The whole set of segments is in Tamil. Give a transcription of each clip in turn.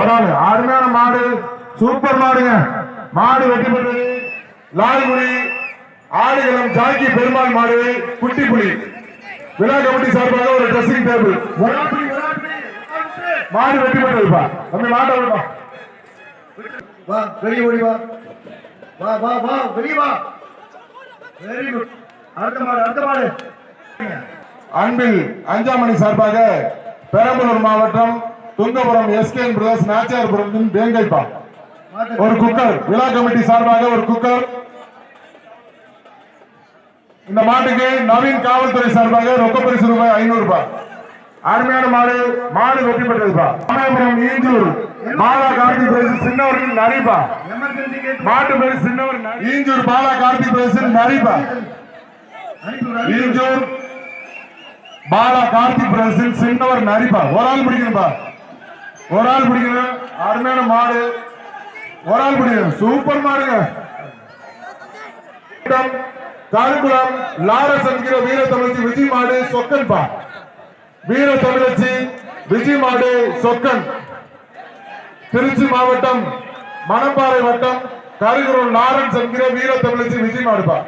ஒரு அருமையான மாடு சூப்பர் மாடுங்க. மாடு வெட்டி பெற்றது. லால்குடி ஆடுகளம் ஜாக்கி பெருமாள் மாடு குட்டி புலி. விழா கமிட்டி சார்பாக ஒரு ட்ரெஸ்ஸிங் டேபிள் மாடு வெட்டி பெற்றதுப்பா. தம்பி மாட்டை விடுப்பா. வா வெளியே ஓடி வா. வா வா வா வெளியே வா. வெரி குட் அடுத்த மாடு அடுத்த மாடு. அன்பில் அஞ்சாமணி சார்பாக பெரம்பலூர் மாவட்டம் துங்கபுரம் எஸ்கே பிரதர்ஸ் நாச்சியார்புரம் வேங்கைப்பா ஒரு குக்கர் விழா கமிட்டி சார்பாக ஒரு குக்கர். இந்த மாட்டுக்கு நவீன் காவல்துறை சார்பாக ரொக்க பரிசு ரூபாய் ஐநூறு ரூபாய். அருமையான மாடு மாடு வெற்றி பெற்றதுப்பா. ராமேபுரம் ஈஞ்சூர். பாலா கார்த்திக் பிரதேசம் சின்னவர்கள் நரிப்பா. மாட்டு பேரு சின்னவர் ஈஞ்சூர் பாலா கார்த்திக் பிரதேசம் நரிப்பா. ஈஞ்சூர் பாலா கார்த்திக் பிரதேசம் சின்னவர் நரிப்பா. ஒரு ஆள் பிடிக்கணும்பா ஒரு ஆள் பிடிக்கணும் அருமையான மாடு. ஒரு ஆள் பிடிக்கணும் சூப்பர் மாடுங்க. காருக்குளம் லாரஸ் என்கிற வீர தமிழச்சி விஜய் மாடு சொக்கன்பா வீர தமிழச்சி விஜய் மாடு சொக்கன். திருச்சி மாவட்டம் மணப்பாறை வட்டம் கருகுரம் லாரன்ஸ் என்கிற வீர தமிழச்சி விஜய் மாடுபா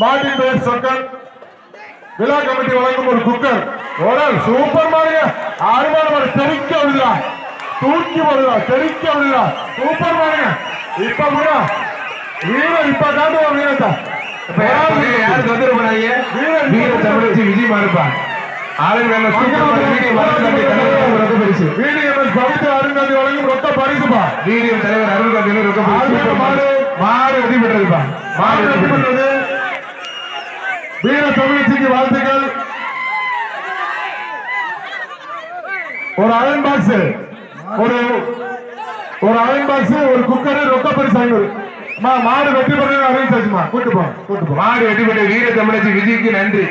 மாட்டின் பெயர் சொக்கன். விழா கமிட்டி வழங்கும் ஒரு குக்கர் ஓடல் சூப்பர் மாடுங்க அருமான மாடு தெறிக்க விடுதா தூக்கி வருதா தெறிக்க விடுதா சூப்பர் மாடுங்க இப்ப கூட வீரர் இப்ப காட்டுவோம் வீரத்தை. இப்ப யாருக்கு யாரு தொந்தரவு பண்ணாதீங்க வீர தமிழச்சி விஜய் மாறுப்பா மாடு. வெற்றி பெற்றதுப்பா மாடு வெற்றி பெற்றது வீர தமிழச்சிக்கு வாழ்த்துக்கள். ஒரு அயன் பாக்ஸ் ஒரு ஒரு அயன் பாக்ஸ் ஒரு குக்கர் ரொக்க பரிசு ஐநூறு. மாடு வெற்றி பண்ண அறிவிச்சாச்சுமா? கூட்டு போ கூட்டு போ. மாடு வெற்றி பண்ண வீர தமிழச்சி விஜய்க்கு நன்றி.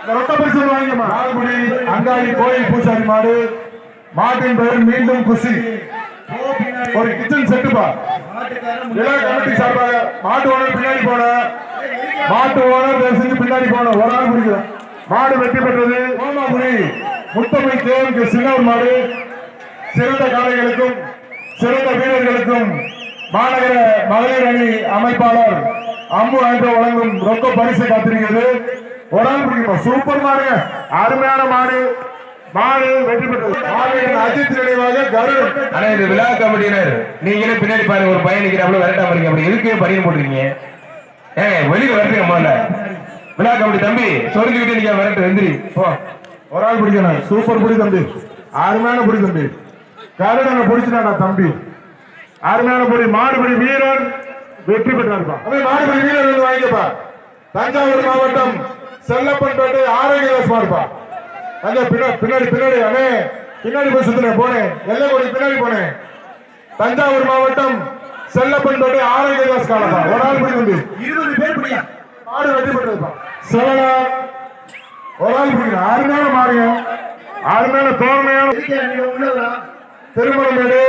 இந்த ரொக்க பரிசு வாங்கிக்கமா ஆல்குடி அங்காடி கோயில் பூசாரி மாடு. மாட்டின் பெயர் மீண்டும் குஷி ஒரு கிச்சன் செட்டுப்பா மாட்டுக்காரன் விழா கமிட்டி சார்பாக மாட்டு ஓனர் பின்னாடி போன. மாட்டு ஓனர் தயவு பின்னாடி போன. ஒரு ஆள் பிடிக்கிறேன் மாடு வெற்றி பெற்றது கோமாபுரி. முத்தமை தேவனுக்கு சின்ன மாடு. சிறந்த காளைகளுக்கும் சிறந்த வீரர்களுக்கும் மாநகர மகளிர் அணி அமைப்பாளர் அம்மு ஆண்டோ வழங்கும் ரொக்க பரிசு காத்திருக்கிறது. ஒரு ஆள் பிடிக்கணும். சூப்பர் மாடுங்க. அருமையான மாடு. விழா கமிட்டியினர் நீங்களே பின்னாடி பாருங்க ஒரு பையன் நிக்கிறாப்புல விரட்டாம இருக்கீங்க அப்படி எதுக்கு பணியை போட்டுருக்கீங்க? ஏங்க வெளியில வரட்டுங்க முதல்ல. விழா கமிட்டி தம்பி சொரிஞ்சுக்கிட்டு நீங்க விரட்டு எந்திரி போ. ஒரு ஆள் பிடிக்கணும் சூப்பர் பிடி தம்பி. அருமையான பிடி தம்பி. கருடனை பிடிச்சிட்டாடா தம்பி. அருமையான பிடி மாடுபிடி வீரர் வெற்றி பெற்றார்ப்பா. மாடுபிடி வீரர் வந்து வாங்கிக்கப்பா. தஞ்சாவூர் மாவட்டம் செல்லப்பன்பேட்டை ஆரோக்கியதாஸ் மாடுப்பா. தஞ்சா பின்னாடி பின்னாடி பின்னாடி அண்ணே. பின்னாடி போய் சுத்தினேன் போனேன் எல்லைக்கோடி பின்னாடி போனேன் தஞ்சாவூர் மாவட்டம் செல்லப்பன்பேட்டை ஆரோக்கியதாஸ் காலப்பா ஒரு ஆள் பிடி தம்பி இருபது பேர் பிடியா மாடு வெற்றி பெற்றதுப்பா சிவனா ஒரு ஆள் பிடிக்கணும் அருமையான மாடுங்க அருமையான தோரணையான இருக்கே நீங்க உள்ளவரா திருமணமேடு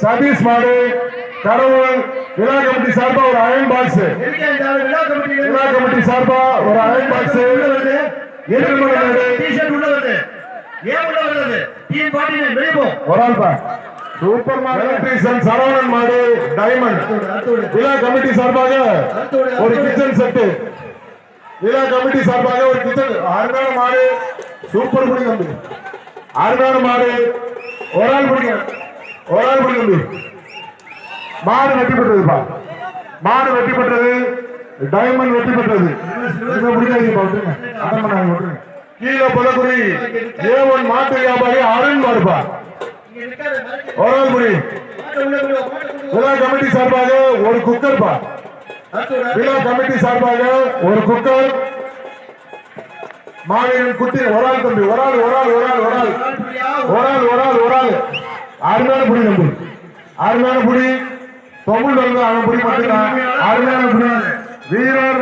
சதீஷ் மாடு கடவுள் விழா கமிட்டி சார்பா ஒரு அயன் பாக்ஸ் விழா கமிட்டி? சார்பா ஒரு அயன் பாக்ஸ் உள்ள வருது திருமணமேடு டிஷர்ட் உள்ள வருது ஏன் உள்ள வருது? டீம் பாட்டி வெளியே போ ஒரு ஆள் பா சூப்பர் எலக்ட்ரீஷியன் சரவணன் மாடு டைமண்ட் விழா கமிட்டி சார்பாக ஒரு. கிச்சன் செட்டு விழா கமிட்டி சார்பாக ஒரு கிச்சன் அருமையான மாடு சூப்பர் பிடி தம்பி. அருமையான மாடு ஒரு ஆள் பிடிங்க ஒரு ஆள் பிடி தம்பி. மாடு வெற்றி பெற்றதுப்பா. மாடு வெற்றி பெற்றது டைமண்ட் வெற்றி பெற்றது. இனிமே பிடிக்காதீங்கப்பா விட்டுருங்க அட்டன் பண்ணாங்க விட்டுருங்க கீழே புலக்குடி ஏ மாட்டு வியாபாரி அருண் மாடுப்பா இங்க விழா கமிட்டி சார்பாக ஒரு குக்கர் பா. விழா கமிட்டி சார்பாக ஒரு குக்கர். மாவீரன் குட்டி ஒரு ஆள் தம்பி ஒரு ஆள் ஒரு ஆள் ஒரு ஆள் ஒரு ஆள் ஒரு ஆள் ஒரு ஆள் ஒரு ஆள் அருமையான புடி தம்பி அருமையான புடி தொமுள் வந்து அவன் புடி மட்டும்தான். அருமையான புடி வீரர்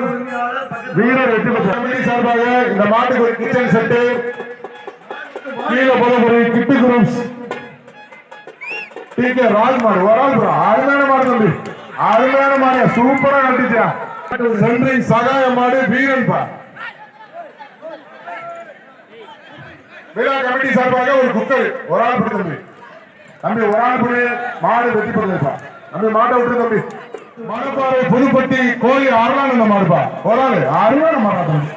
வீரர் வெற்றி பெற்ற சார்பாக இந்த மாட்டுக்கு ஒரு கிச்சன் செட்டு கீழே Bodhapuri Kittu groups T. K. ராஜ்மாடு ஒரு ஆள் bro. அருமையான மாடு தம்பி. அருமையான மாடு. சூப்பரா கட்டிச்சா நன்றி சகாய மாடு வீரன் பா. விழா கமிட்டி சார்பாக ஒரு குக்கர் ஒரு ஆள் பிடி தம்பி. தம்பி ஒரு ஆள் பிடி. மாடு வெட்டி போடுறதுப்பா தம்பி மாட்டை விட்டு தம்பி. மணப்பாறை புதுப்பட்டி கோயில் அருளானந்த மாறுபா ஒரு ஆள் அருமையான மாறாட்டம்.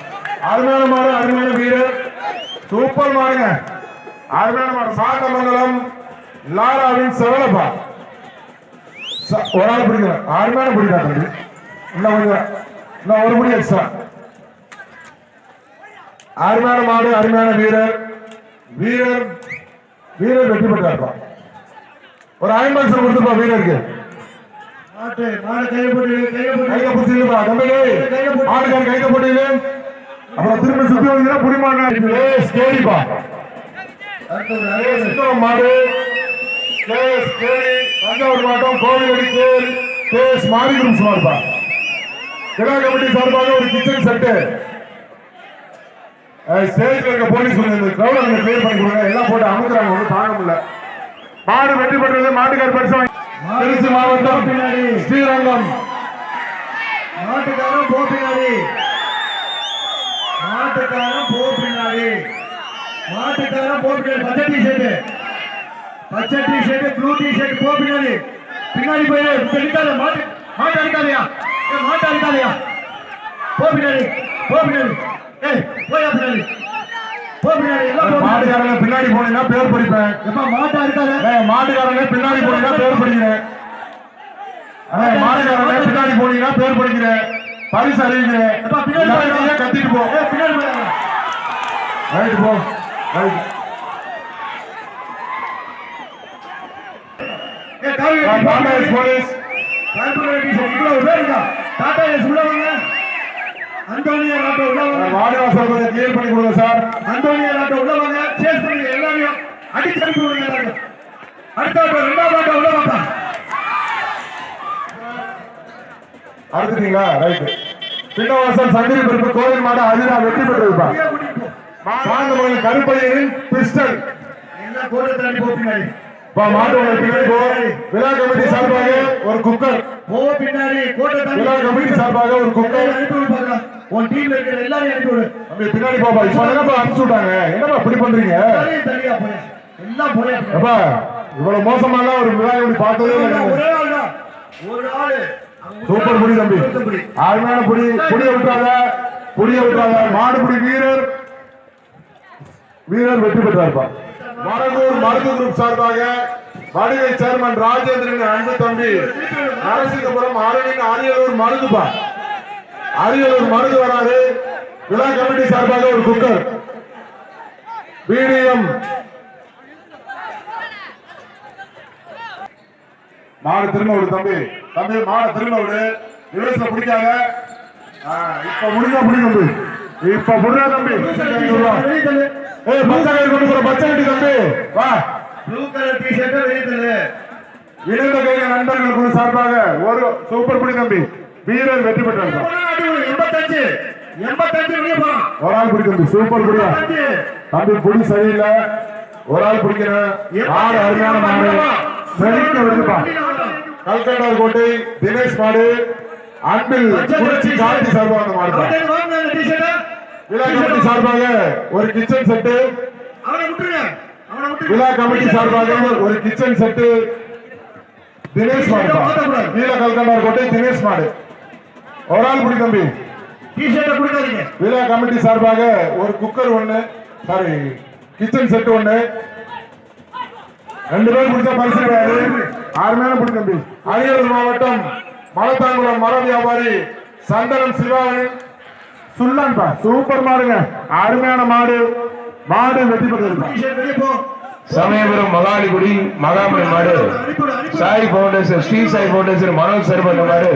அருமையான மாடு அருமையான வீரர் சூப்பர் மாறுங்க. அருமையான மாடு சாத்தமங்கலம் லாராவின் செவலப்பா. ச- ஒரு ஆள் பிடிக்கிறேன் அருமையான பிடிக்காது இன்னும் கொஞ்சம் இன்னும் ஒரு முடி எக்ஸ்ட்ரா அருமையான மாடு அருமையான வீரர். வீரர் வீரர் வெற்றி பெற்றார்ப்பா. ஒரு ஐம்பது பாக்ஸ் கொடுத்துப்பா வீரருக்கு. அப்புறம் திரும்ப சுத்தி வந்தீங்கன்னா அடுத்தது. சுத்தம் மாடு. தஞ்சாவூர் மாவட்டம் கோவிலடி கேள் கேஎஸ் மாரி குரூப்ஸ் மாடுப்பா கிடா கமிட்டி சார்பாக ஒரு கிச்சன் செட்டு. ஸ்டேஜ்ல இருக்க போலீஸ் கிரௌட கொஞ்சம் கிளியர் பண்ணி கொடுங்க. எல்லாம் போட்டு அமுக்குறாங்க ஒன்றும் தாங்க முடியல. மாடு வெற்றி பெற்றது மாட்டுக்கார் பரிசு திருச்சி மாவட்டம் பின்னாடி ஸ்ரீரங்கம் மாட்டுக்காரன் போ பின்னாடி மாட்டுக்காரன் போ பின்னாடி மாட்டுக்காரன் போ பின்னாடி பச்சை டி ஷர்ட் பச்சை T shirt blue T shirt போ பின்னாடி பின்னாடி போயிரு இப்ப நிக்காத மாட்டு மாட்டு அடிக்காதயா ஏய் மாட்டு அடிக்காதயா போ பின்னாடி போ பின்னாடி ஏய் போயா பின்னாடி மாட்டுக்காரங்க பின்னாடி போனீங்கன்னா பேர் படிப்பேன். மாட்டு ஏய், மாட்டுக்காரங்க பின்னாடி போனீங்கன்னா பேர் படிக்கிறேன். மாட்டுக்காரங்க பின்னாடி போனீங்கன்னா பேர் படிக்கிறேன். பரிசு அறிவிக்கிறேன் கத்திட்டு போ. ஏய் பின்னாடி போயா ரைட் போ. Right police. டாடா எஸ் உள்ள வாங்க அந்தோனியா நாட்டை உள்ள வாங்க வாடிவாசல் கொஞ்சம் கிளியர் பண்ணி கொடுங்க சார் அந்தோனியா நாட்டை உள்ள வாங்க சேஸ் பண்ணுங்க எல்லாரையும் அடிச்சு அனுப்பி விடுங்க எல்லாரையும். அடுத்த ஆட்டோ ரெண்டாவது ஆட்டோ உள்ள வாங்க அறுத்துட்டீங்களா? ரைட் பின்னவாசல் சங்கிலி பருப்பு கோவில் மாடு அதுதான் வெற்றி பெற்றதுப்பா இங்கே கூட்டிட்டு போ. சாந்தமங்கலம் கருப்பையின் பிஸ்டல். மாட்டு பின்னாடி விழா கமிட்டி சார்பாக ஒரு குக்கர். போ பின்னாடி கோட்டை சார்பாக ஒரு பார்க்கலாம் உன் டீம்ல இருக்கிற எல்லாரையும் அனுப்பி விடு. பின்னாடி போப்பா. இப்ப என்னப்பா அனுப்பிச்சு விட்டாங்க? என்னப்பா இப்படி பண்றீங்க? எல்லாம் போயா இவ்வளவு மோசமாலாம் ஒரு விழா கமிட்டி பார்த்ததே சூப்பர் புடி தம்பி. அருமையான புடி. புடிய விட்டாத புடிய விட்டாத. மாடுபுடி வீரர். வீரர் வெற்றி பெற்றார்ப்பா. மரகூர் மருது குரூப் சார்பாக வடிவை சேர்மன் ராஜேந்திரன் அன்பு தம்பி நரசிங்கபுரம் அரணின் அரியலூர் மருதுப்பா அரியலூர் மருது வராரு விழா கமிட்டி சார்பாக ஒரு குக்கர். பிடிஎம் மாடு விடு தம்பி. தம்பி மாடு விடு ரிவர்ஸ்ல பிடிக்காத? இப்ப முடிஞ்சா பிடி தம்பி. இப்ப முடிஞ்சா தம்பி. ஏய் பச்சை கொண்டு போற பச்சை தம்பி. வா. ப்ளூ கலர் டி ஷர்ட் வெளியே தள்ளு இணைந்த கைய நண்பர்கள் குழு சார்பாக ஒரு சூப்பர் பிடி தம்பி வீரர் வெற்றி பெற்றார். எண்பத்தஞ்சு. எண்பத்தஞ்சு ஒரு ஆள் பிடி தம்பி சூப்பர் பிடியா தம்பி புடி சரியில்லை. ஒரு ஆள் பிடிக்கிறேன் மாடு அருமையான மாடு. செழிக்க விடுப்பா கல்கண்டார் கோட்டை தினேஷ் மாடு. அன்பில் குறிச்சி காந்தி சார்பாக அந்த மாடுப்பா. விழா சார்பாக ஒரு கிச்சன் செட்டு அவனை விட்டுருங்க. விழா கமிட்டி சார்பாக ஒரு கிச்சன் செட்டு தினேஷ் மாடுப்பா கீழ கல்கண்டார் கோட்டை தினேஷ் மாடு. ஒரு ஆள் பிடி தம்பி. விழா கமிட்டி சார்பாக ஒரு குக்கர் ஒண்ணு சாரி கிச்சன் செட் ஒண்ணு. ரெண்டு பேர் பிடிச்சா பரிசு கிடையாது. அருமையான பிடி தம்பி. அரியலூர் மாவட்டம் மலத்தாங்குளம் மர வியாபாரி சந்தனம் சிவாவின் சுல்லான்பா சூப்பர் மாடுங்க. அருமையான மாடு. மாடு வெற்றி பெற்றிருக்கா டி-ஷர்ட் வெளியே போ. சமயபுரம் மகாலிகுடி மகாமணி மாடு. Sai foundation Shri Sai foundation Manoj sir பண்ண மாடு.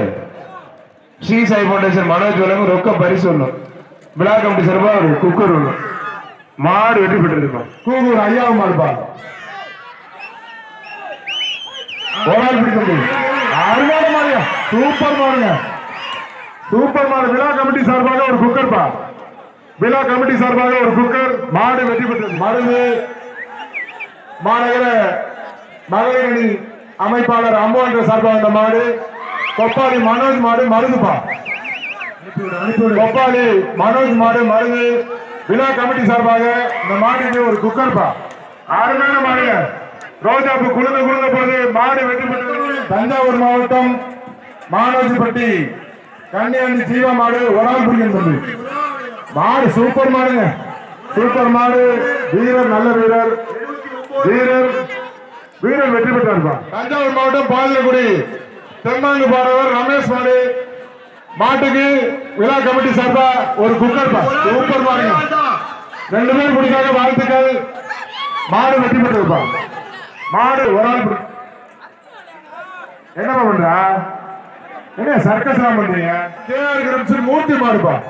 ஸ்ரீ சாய் பவுண்டேஷன் மனோஜ் வழங்கும் ரொக்க பரிசு ஒண்ணும் விழா கமிட்டி சார்பா ஒரு குக்கர் ஒண்ணும் மாடு வெற்றி பெற்றிருக்கோம் கூகூர் ஐயாவும் மாடுப்பா ஒரு ஆள் பிடி தம்பி அருமையான மாடுங்க. சூப்பர் மாடுங்க. சூப்பர் மாடு. விழா கமிட்டி சார்பாக ஒரு குக்கர் பா விழா கமிட்டி சார்பாக ஒரு குக்கர் மாடு வெற்றி பெற்றது. மருந்து மாநகர மகளிரணி அமைப்பாளர் அம்பு என்ற சார்பாக இந்த மாடு கொப்பாளி மனோஜ் மாடு மருதுப்பா கொப்பாளி மனோஜ் மாடு மருது விழா கமிட்டி சார்பாக இந்த மாட்டுக்கு ஒரு குக்கர் பா. அருமையான மாடுங்க. ரோஜாப்பு குழுந்து குழுந்த போது மாடு வெற்றி பெற்றது. தஞ்சாவூர் மாவட்டம் மானோஜிப்பட்டி கன்னியாண்டி ஜீவா மாடு ஒரு ஆள் மாடு சூப்பர் மாடுங்க. சூப்பர் மாடு. வீரர் நல்ல வீரர். வீரர் வீரர் வெற்றி பெற்றார் தஞ்சாவூர் மாவட்டம் பாதிரக்குடி தெம்மாங்கு பாடவர் ரமேஷ் மாடு. மாட்டுக்கு விழா கமிட்டி சார்பா ஒரு குக்கர் சூப்பர் மாடுங்க. ரெண்டு பேர் குடிக்காக வாழ்த்துக்கள். மாடு வெற்றி பெற்றிருப்பா. மாடு ஒரு ஆள் பிடி- என்னப்பா பண்றா? என்ன சர்க்கஸ் எல்லாம் பண்றீங்க? மூர்த்தி மாடுப்பா.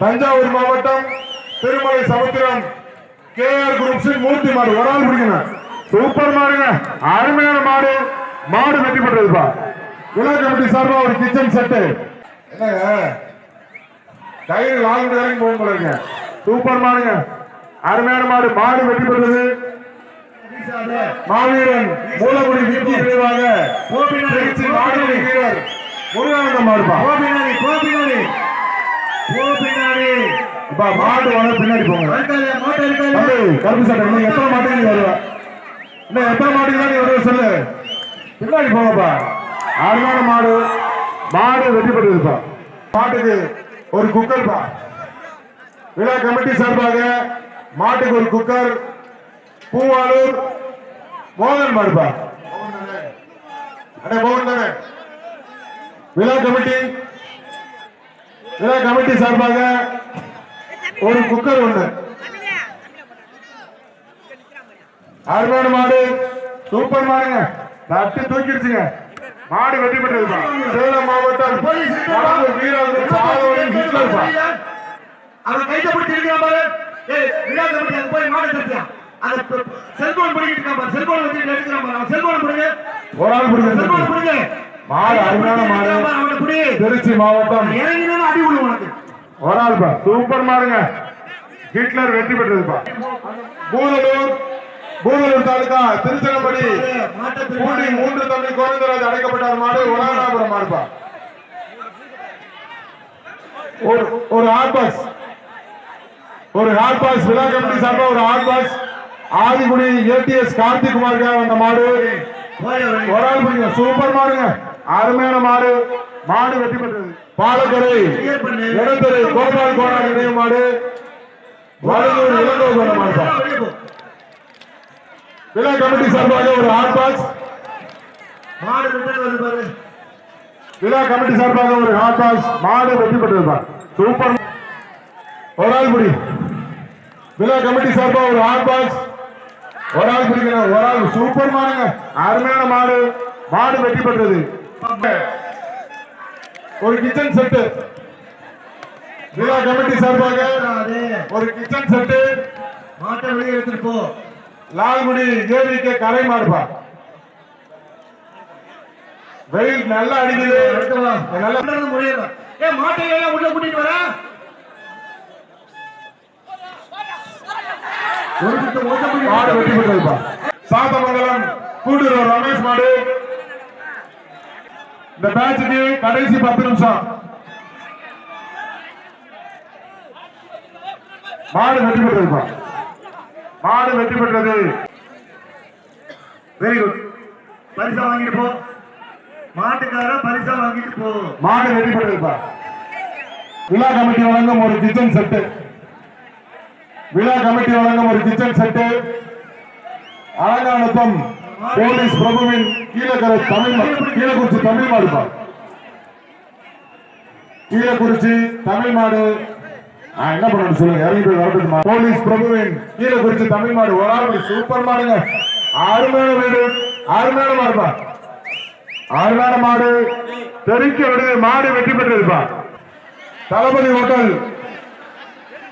தஞ்சாவூர் மாவட்டம் திருமலை சமுத்திரம் கேஆர் குரூப்ஸ் மூர்த்தி மாடு. ஒரு ஆள் பிடிக்கணும். சூப்பர் மாடுங்க. அருமையான மாடு. மாடு வெற்றி பெற்றதுப்பா. விழா கமிட்டி சார்பா ஒரு கிச்சன் செட்டு என்னங்க? டயர் லாங் வரைக்கும் போகும் போல சூப்பர் மாடுங்க. அருமையான மாடு. மாடு வெற்றி பெற்றது. மாவீரன் மூலகுடி விக்கி விரைவாக திருச்சி மாடுபடி வீரர். முருகானந்தம் மாடுப்பா. கோபிநாடி கோபிநாடி கோபிநாடி இப்ப மாடு வாங்க பின்னாடி போங்க. மாட்டை கருப்பு சட்டை இன்னும் எத்தனை மாட்டுக்கு நீ வருவ? இன்னும் எத்தனை மாட்டுக்கு தான் நீ வருவ சொல்லு. பின்னாடி போங்கப்பா. அருமையான மாடு. மாடு வெற்றி பெற்றதுப்பா மாட்டுக்கு ஒரு குக்கர்ப்பா. விழா கமிட்டி சார்பாக மாட்டுக்கு ஒரு குக்கர் பூவாளூர் மோகன் மாடுப்பா. அடே மோகன் தானே? விழா கமிட்டி. விழா கமிட்டி சார்பாக ஒரு குக்கர் ஒண்ணு. அருமையான மாடு. சூப்பர் மாடுங்க. தட்டி தூக்கிடுச்சுங்க. மாடு வெற்றி பெற்றதுப்பா சேலம் மாவட்டம். அவன் கைத்தை பிடிச்சி இருக்கான் பாரு போய் மாட்டை தட்டியா அந்த செல்போன் பிடிக்கிட்டு இருக்கான் பாரு. செல்போன் வச்சுட்டு எடுக்கிறான் பாரு. அவன் செல்போன் பிடிங்க. ஒரு ஆள் செல்போன் பிடிக்கிறது பிடிங்க. மாடு அருமையான மாடு. திருச்சி மாவட்டம். அடி உனக்கு ஒரு ஆள் பா சூப்பர் மாடுங்க. ஹிட்லர் வெற்றி பெற்றதுப்பா. பூதலூர் பூதலூர் தாலுகா திருச்செங்கப்படி மாட்டை பூண்டி மூன்று தம்பி கோவிந்தராஜ் அடைக்கப்பட்டார் மாடு. ஒலானாபுரம் மாடுப்பா. ஒரு ஒரு ஹாட் பாக்ஸ் ஒரு ஹாட் பாக்ஸ் விழா கமிட்டி சார்பா ஒரு hot box Adhikudi ADS Karthik குமாருக்காக வந்த மாடு. ஒரு ஆள் பிடிங்க சூப்பர் மாடுங்க. அருமையான மாடு. மாடு வெற்றி பெற்றது. பாலக்கரை இடத்திரை கோபால் கோணா நினைவு மாடு வடலூர் இளங்கோ கோண விழா கமிட்டி சார்பாக ஒரு ஹாட் பாக்ஸ் மாடு பாரு விழா கமிட்டி சார்பாக ஒரு ஹாட் பாக்ஸ் மாடு வெற்றி பெற்றதுப்பா சூப்பர். ஒரு ஆள் பிடி. விழா கமிட்டி சார்பாக ஒரு ஹாட் பாக்ஸ் ஒரு ஆள் பிடிக்கணும். ஒரு ஆள் சூப்பர் மாடுங்க. அருமையான மாடு. மாடு வெற்றி பெற்றது. ஒரு கிச்சன் செட்டு விழா கமிட்டி சார்பாக ஒரு கிச்சன் செட்டு மாட்டை வெளியே எடுத்துட்டு போ. லால்குடி ஏவிக்கு கரை மாடுப்பா வெயில் நல்லா அடிக்குது. நல்லா முடியல ஏ மாட்டை எல்லாம் உள்ள கூட்டிட்டு வர? மாடு வெட்டி பெற்றதுப்பா சாத்தமங்கலம் கூட்டுறவு ரமேஷ் மாடு. இந்த பேட்சுக்கு கடைசி பத்து நிமிஷம். மாடு வெற்றி பெற்றது மாடு வெற்றி பெற்றது. வெரி குட் பரிசா வாங்கிட்டு போ. மாட்டுக்கார பரிசா வாங்கிட்டு போ. மாடு வெற்றி பெற்றதுப்பா விழா கமிட்டி வழங்கும் ஒரு கிச்சன் செட்டு விழா கமிட்டி வழங்கும் ஒரு கிச்சன் செட்டு அழகானுப்பம் போலீஸ் பிரபுவின் கீழக்கரை தமிழ் மா- கீழக்குறிச்சி தமிழ் மாடு கீழக்குறிச்சி தமிழ் மாடு. என்ன பண்ணணும் சொல்லுங்க? இறங்கி போய் போலீஸ் பிரபுவின் கீழக்குறிச்சி தமிழ் மாடு. ஒரு சூப்பர் மாடுங்க. அருமையான வீடு. அருமையான மாடுப்பா அருமையான மாடு. தெரிக்க விடுது மாடு வெற்றி பெற்றிருப்பா தளபதி ஹோட்டல்.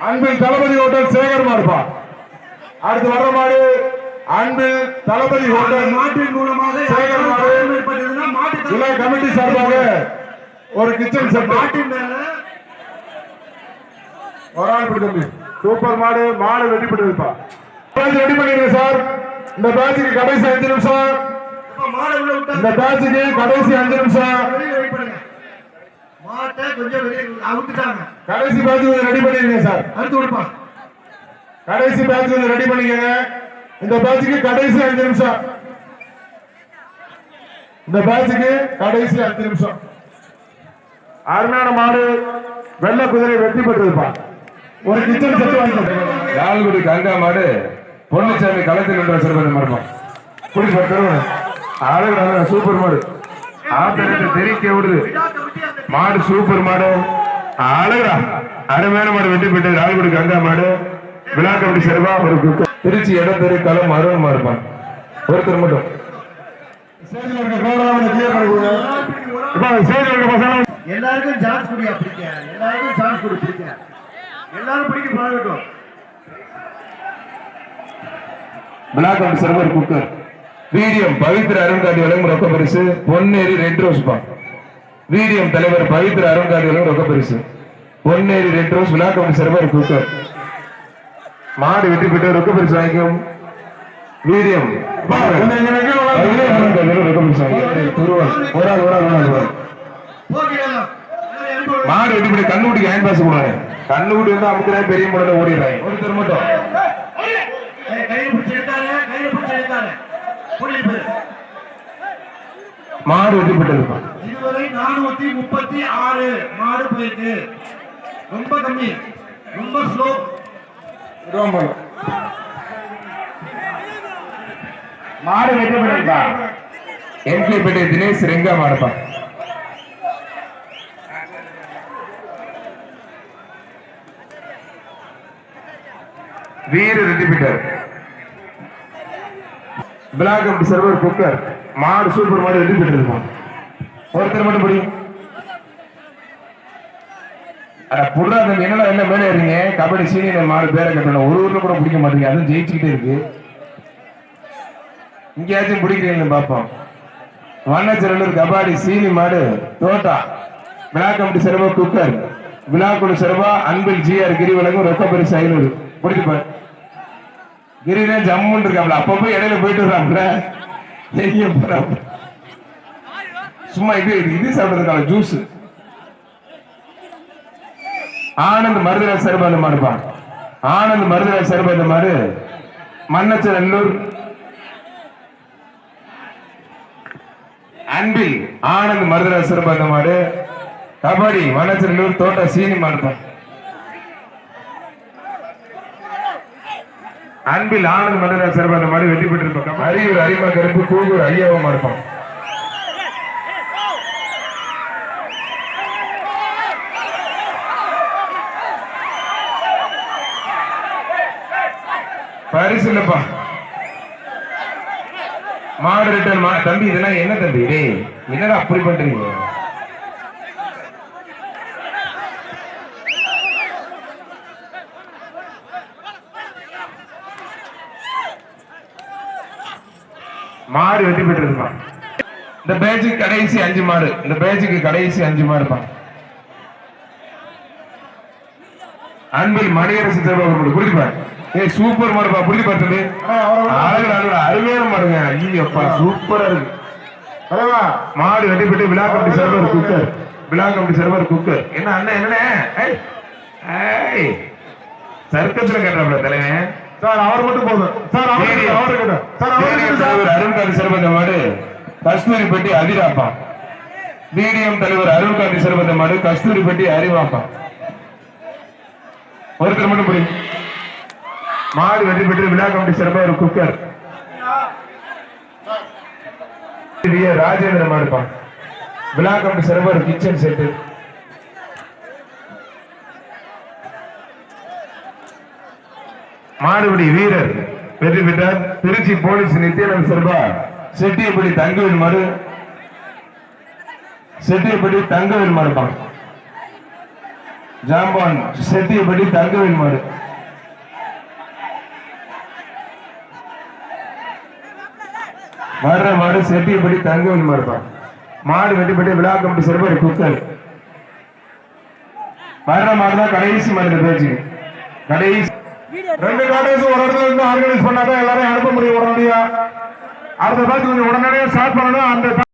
அன்பில் தளபதி ஹோட்டல் சேகர் மாடுப்பா அடுத்து வர்ற மாடு அன்பில் தளபதி ஹோட்டல் மாட்டின் மூலமாக விழா கமிட்டி சார்பாக ஒரு கிச்சன் செட் மாட்டின் ஒரு ஆள் பிடி தம்பி. சூப்பர் மாடு மாடு வெட்டி பெற்றதுப்பா பேட்ச் ரெடி பண்ணிடுங்க சார். இந்த பேட்சுக்கு கடைசி அஞ்சு நிமிஷம். இந்த பேட்சுக்கு கடைசி அஞ்சு நிமிஷம். கடைசி பேட்ச் கொஞ்சம் ரெடி பண்ணிருங்க சார். அடுத்து கடைசி பேட்ச் கொஞ்சம் ரெடி பண்ணிக்கங்க. இந்த பேட்சுக்கு கடைசி அஞ்சு நிமிஷம். இந்த பேட்சுக்கு கடைசி அஞ்சு நிமிஷம். அருமையான மாடு வெள்ளை குதிரை வெற்றி பெற்றதுப்பா. ஒரு கிச்சன் செட் வாங்கி லால்குடி கங்கா மாடு பொன்னுச்சாமி களத்தில் நின்ற சிறுபதி மர்மம் புடி பெற்றவன் அழகு அழகு சூப்பர் மாடு. ஆத்திரத்தை தெரிக்க விடுது. மாடு சூப்பர் மாடு. அழகுடா. அருமையான மாடு வெற்றி பெற்றது. லால்குடி கங்கா மாடு. விழா ஒரு குக்கு திருச்சி இடத்தெரு களம் அருவமா இருப்பான் ஒருத்தர் மட்டும். கொடுங்க எல்லாருக்கும் சான்ஸ் குடியா பிடிக்க எல்லாருக்கும் சான்ஸ் கொடு பிடிக்க எல்லாரும் பிடிக்க பழகட்டும். கபடி சிறப்பர் குக்கர். வீடியம் பவித்ர அருண்காட்சி வழங்கும் ரொக்க பரிசு. பொன்னேரி ரெட் ரோஸ் பா வீடியம் தலைவர் பவித்ர வழங்கும் ரொக்க பரிசு. பொன்னேரி ரெட் ரோஸ் விழா கபடி சிறப்பர் குக்கர். மாடு வெற்றி பெற்று ரொக்க பரிசு வாங்கிக்கும். போகிறோம் மாடு வெட்டி போய் கண்ணுக்குட்டிக்கு ஹேண்ட் பாஸ் கொடுங்க. கண்ணுக்குட்டி வந்து அமுக்கிறேன் பெரிய முடல ஓடிடுறாங்க. ஒருத்தர் மட்டும். மாடு வெட்டி பெற்றிருப்பான் இதுவரை நானூத்தி முப்பத்தி ஆறு மாடு போயிருக்கு. ரொம்ப கம்மி. ரொம்ப ஸ்லோ மாடு வெற்றி பெற்றிருப்பா என்கே பெட்டி தினேஷ் ரெங்கா மாடுப்பா வீர ரெட்டிபிட்டர் பிளாக் அப் சர்வர் குக்கர் மாடு சூப்பர் மாடு ரெட்டிபிட்டர் பண்ணிருக்கோம் ஒருத்தர் மட்டும் படி. அட என்ன என்னடா என்ன மேலே இருக்கீங்க கபடி சீனியர் மாடு பேரை கட்டணும் ஒரு ஊர்ல கூட பிடிக்க மாட்டீங்க. அதுவும் ஜெயிச்சுக்கிட்டே இருக்கு. இங்கேயாச்சும் பிடிக்கிறீங்களா பார்ப்போம் வண்ணச்சரலூர் கபாடி சீனி மாடு தோட்டா. விழாக்கம்பட்டி சிறப்பா குக்கர். விழாக்குழு சிறப்பா அன்பில் ஜிஆர் கிரிவலங்கும் ரொக்க பரிசு ஐநூறு பிடிச்சுப்பார் கிரினா ஜம்முன்னு இருக்காப்ல. அப்பப்போ இடையில போயிட்டு வர்றாப்ல எங்க போறாப்ல. சும்மா இது இது சாப்பிட்றதுக்கான ஜூஸ் ஆனந்த் மருதராஜ் சிறப்பா அந்த ஆனந்த் மருதராஜ் சிறப்பா இந்த மன்னச்சநல்லூர் அன்பில் ஆனந்த் மருதராஜ் சிறப்பாக மாடு. கபடி வனச்சநல்லூர் தோட்ட சீனி மாடுப்பா அன்பில் ஆனந்த் மருதராஜ் சிறப்பாக மாடு வெற்றி பெற்றிருப்பாங்க அரியூர் அரிமா கருப்பு கூகூர் ஐயாவும் மாடுப்பான் பரிசு இல்லப்பா. மாடு ரிட்டர்ன் மா தம்பி இதெல்லாம் என்ன தம்பி? டேய் என்னடா அப்படி பண்றீங்க? மாடு வெட்டி பெற்றிருப்பான் இந்த பேட்சுக்கு கடைசி அஞ்சு மாடு. இந்த பேட்சுக்கு கடைசி அஞ்சு மாடுப்பா. அன்பில் மணியரசு தேவை புரிஞ்சுப்பார் ஏய் சூப்பர் மாடுப்பா அழகு அழகு அருமையான மாடுங்க. ஐயப்பா சூப்பரா இருக்கு. தலைவா. மாடு வெட்டிப்பட்டு விழா கம்பி சர்வர் குக்கர். விழா கம்பி சர்வர் குக்கர். என்ன அண்ணன் என்னண்ணே? சர்க்கஸ்ல கட்டுறாப்ல தலைவன். சார் அவர் மட்டும் போதும். சார் அவர். அவர் சார் தலைவர் அருண்காந்தி சிறப்பந்த மாடு கஸ்தூரிப்பட்டி அதிராப்பா வீடியம் தலைவர் அருண்காந்தி சிறப்பந்த மாடு கஸ்தூரிப்பட்டி அறிவாப்பா ஒருத்தர் மட்டும் புரியும் மாடு வெற்றி பெற்று விழா கமிட்டி சிறப்பா ஒரு குக்கர் வி. ராஜேந்திர மாடுப்பா விழா கமிட்டி சிறப்பா ஒரு கிச்சன் செட்டு மாடுபிடி வீரர் வெற்றி பெற்றார். திருச்சி போலீஸ் நித்யானந்த் சர்பா செட்டியப்படி தங்கவேல் மாடு. செட்டியப்படி தங்கவேல் மாடுப்பா ஜாம்பான் செட்டியப்படி தங்கவேல் மாடு. வர்ற மாடு செட்டியப்படி தங்கவேல் இருப்பான் மாடு வெட்டிப்பட்டி விழா கம்பி சிறப்பு குக்கர் வர்ற மாடு தான் கடைசி மாடு பேச்சு. கடைசி. ரெண்டு காட்டேஜ் ஒரு இடத்துல இருந்து ஆர்கனைஸ் பண்ணாதான் எல்லாரும் அனுப்ப முடியும் உடனடியா. அடுத்த பேட்ச் கொஞ்சம் உடனடியாக ஸ்டார்ட் பண்ணணும். அந்த